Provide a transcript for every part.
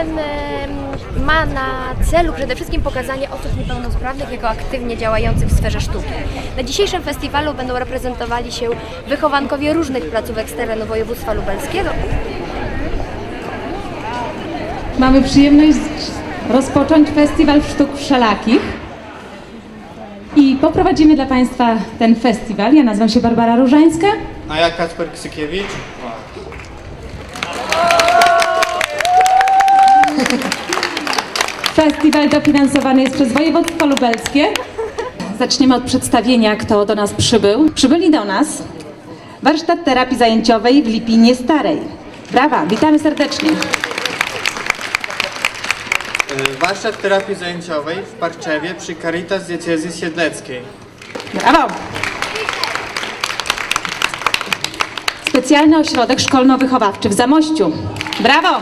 ten ma na celu przede wszystkim pokazanie osób niepełnosprawnych jako aktywnie działających w sferze sztuki. Na dzisiejszym festiwalu będą reprezentowali się wychowankowie różnych placówek z terenu województwa lubelskiego. Mamy przyjemność rozpocząć Festiwal Sztuk Wszelakich. I poprowadzimy dla Państwa ten festiwal. Ja nazywam się Barbara Różańska. A ja Kacper Ksykiewicz. Festiwal dofinansowany jest przez województwo lubelskie. Zaczniemy od przedstawienia, kto do nas przybył. Przybyli do nas warsztat terapii zajęciowej w Lipinie Starej. Brawa, witamy serdecznie. E, Warsztat terapii zajęciowej w Parczewie przy Caritas Diecezji Siedleckiej. Brawo! Specjalny ośrodek szkolno-wychowawczy w Zamościu. Brawo!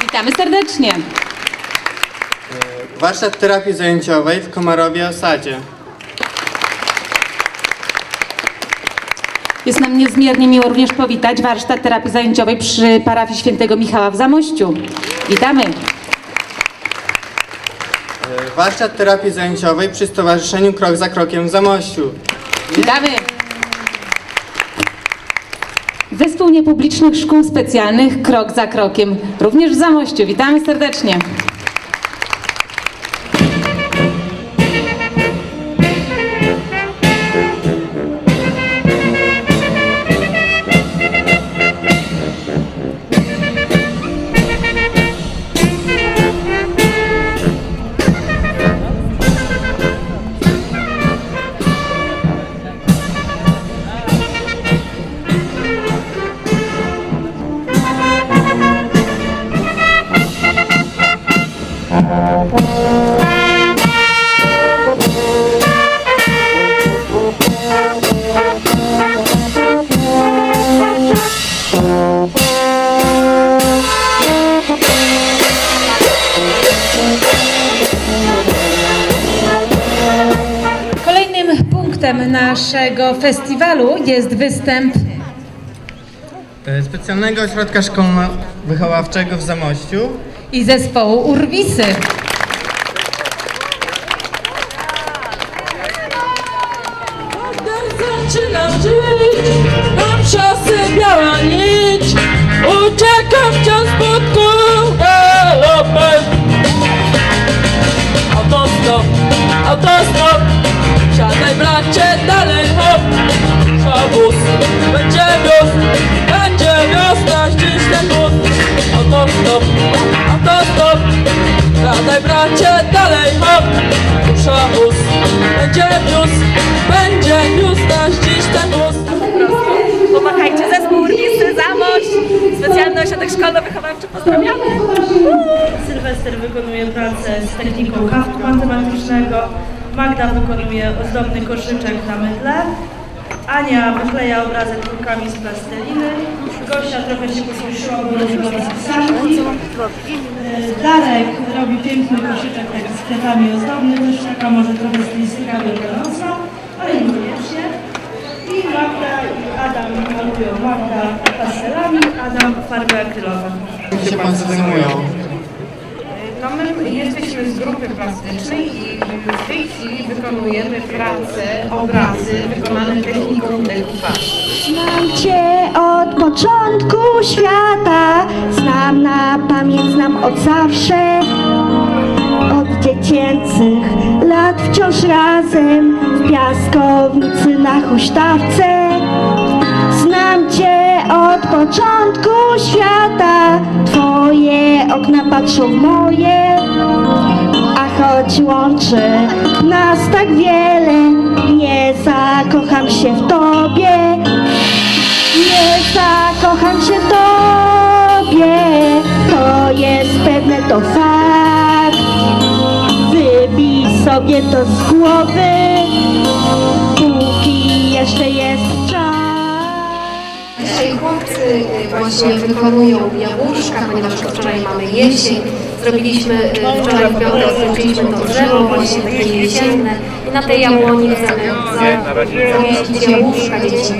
Witamy serdecznie. Warsztat terapii zajęciowej w Komarowie Osadzie. Jest nam niezmiernie miło również powitać warsztat terapii zajęciowej przy parafii świętego Michała w Zamościu. Witamy. Warsztat terapii zajęciowej przy Stowarzyszeniu Krok za Krokiem w Zamościu. Witamy. Zespół niepublicznych szkół specjalnych Krok za Krokiem, również w Zamościu. Witamy serdecznie. Punktem naszego festiwalu jest występ E, Specjalnego Ośrodka Szkolno-Wychowawczego w Zamościu. i zespołu Urwisy. Zaczynam żyć, mam szosy biała nić Uciekam wciąż pod galopem Autostop, autostop Siadaj bracie, dalej hop. Szabus, będzie wiosna Będzie wiosna, ściś ten wóz Autostop, autostop Siadaj bracie, dalej hop. Szabus, będzie wiózł Będzie wiosna, ściś ten wóz Pomachajcie zespół Urwisy, Zamość, specjalny ośrodek szkolno-wychowawczy. Pozdrawiamy! Sylwester wykonuje pracę z techniką matematycznego, Magda wykonuje ozdobny koszyczek na mydle, Ania wykleja obrazek kulkami z plasteliny, Gosia trochę się posłużyła, bo robiła sanki, Darek robi piękny koszyczek tak z kwiatami ozdobny, też taka może trochę stylistyka wielkanocna, ale niekoniecznie. I Magda i Adam malują Magda pastelami, Adam farbę akrylową. Czym się Państwo zajmują? No my jesteśmy z grupy plastycznej i chwili wykonujemy pracę, obrazy wykonane techniką dekupażu. Znam Cię od początku świata, znam na pamięć, znam od zawsze. Od dziecięcych lat wciąż razem w piaskownicy na huśtawce. Znam Cię od początku świata, Twoje okna patrzą w moje. A choć łączy nas tak wiele, nie zakocham się w Tobie. Nie zakocham się w Tobie, to jest pewne, to fakt. Wybij sobie to z głowy, póki jeszcze jest czas. Dzisiaj chłopcy właśnie wykonują jabłuszka, ponieważ wczoraj mamy jesień. Zrobiliśmy y, wczoraj w piątek, zrobiliśmy to drzewo właśnie takie jesienne i na tej jabłoni chcemy za- zamieścić jabłuszka. Dzieci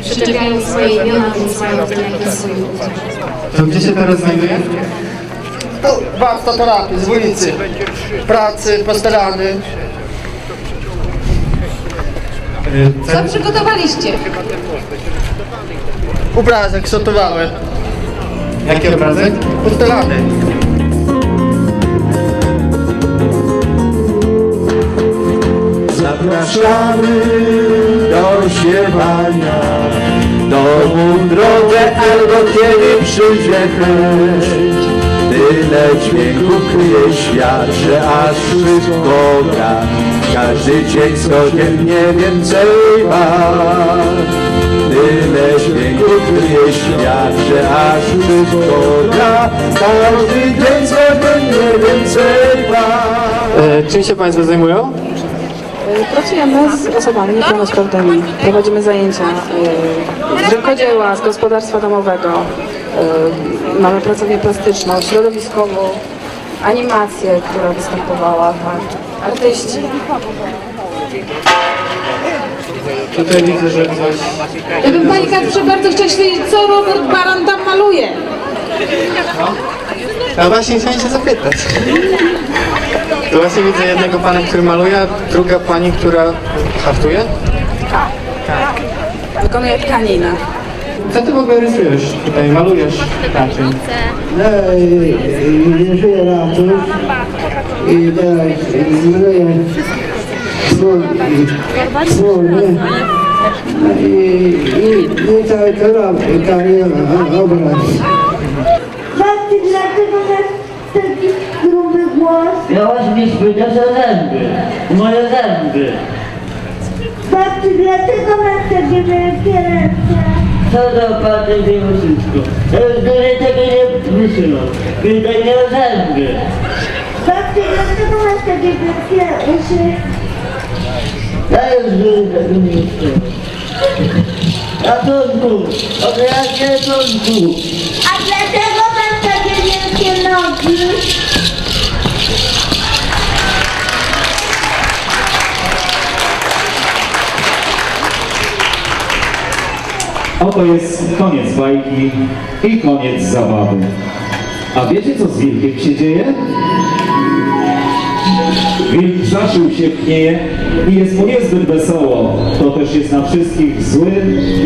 y, przyczepiają swoje imiona, więc mają w tym jakiś swój udział. To gdzie się teraz znajduje? To warsztat terapii z ulicy, pracy, postelany. Co przygotowaliście? Obrazek sortowałem, Jaki obrazek? postelany. Zapraszamy do śpiewania. Domą drogę albo kiedy przyjdzie chęć. Tyle dźwięku kryje świat, że aż szybko gra. Każdy dzień codziennie więcej wart Tyle dźwięku kryje świat, że aż szybko gra. Każdy dzień codziennie więcej wart E, czym się Państwo zajmują? Pracujemy z osobami niepełnosprawnymi. Prowadzimy zajęcia y, z rękodzieła, z gospodarstwa domowego. y, Mamy pracownię plastyczną, środowiskową, animację, która występowała, artyści. Tutaj widzę, że coś... Ja bym Pani Kacprze bardzo chciała wiedzieć, co Robert Baran tam maluje. A właśnie chciałem się zapytać. To właśnie widzę jednego pana, który maluje, a druga pani, która haftuje. Wykonuje tkaninę. Co ty w ogóle rysujesz tutaj? Malujesz raczej. No i nie żyję ratusz i teraz maluję wspólnie i, i, i cały to robię, cały obraz. Babci, dlaczego masz taki gruby głos? Miałaś mi o zęby. Moje zęby. Babci, dlaczego masz takie wielkie ręce? Co mimo wszystko. Ja już dłużej tego nie wysyłam. Pytaj mnie o zęby. Babci, dlaczego masz takie wielkie uszy? Ja już dłużej tego nie wysyłam. Ratunku! Od jakie ratunku? A dlaczego masz takie wielkie nogi? Oto jest koniec bajki i koniec zabawy. A wiecie co z wilkiem się dzieje? Wilk zaszył się w knieje i jest mu niezbyt wesoło. To też jest na wszystkich zły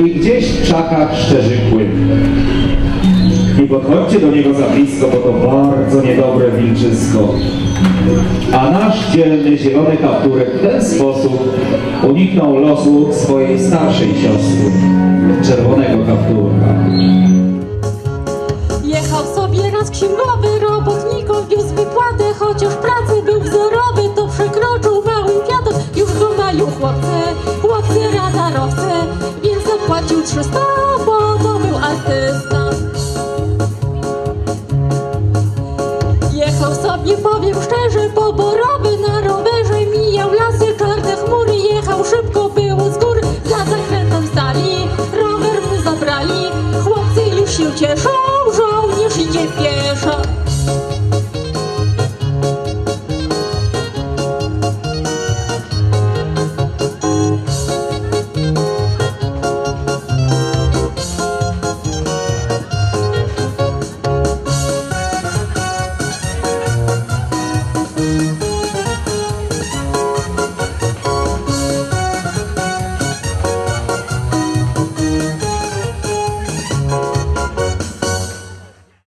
i gdzieś w krzakach szczerzy kły. Nie podchodźcie do niego za blisko, bo to bardzo niedobre wilczysko. A nasz dzielny zielony kapturek w ten sposób uniknął losu swojej starszej siostry, czerwonego kapturka. Jechał sobie raz księgowy, robotnikom wiózł wypłatę, chociaż pracy był wzorowy, to przekroczył mały wiatr, już go mają chłopcy, chłopcy radarowcy, więc zapłacił 300, bo to był artysta. Jechał sobie, powiem szczerze, poborowy na 结束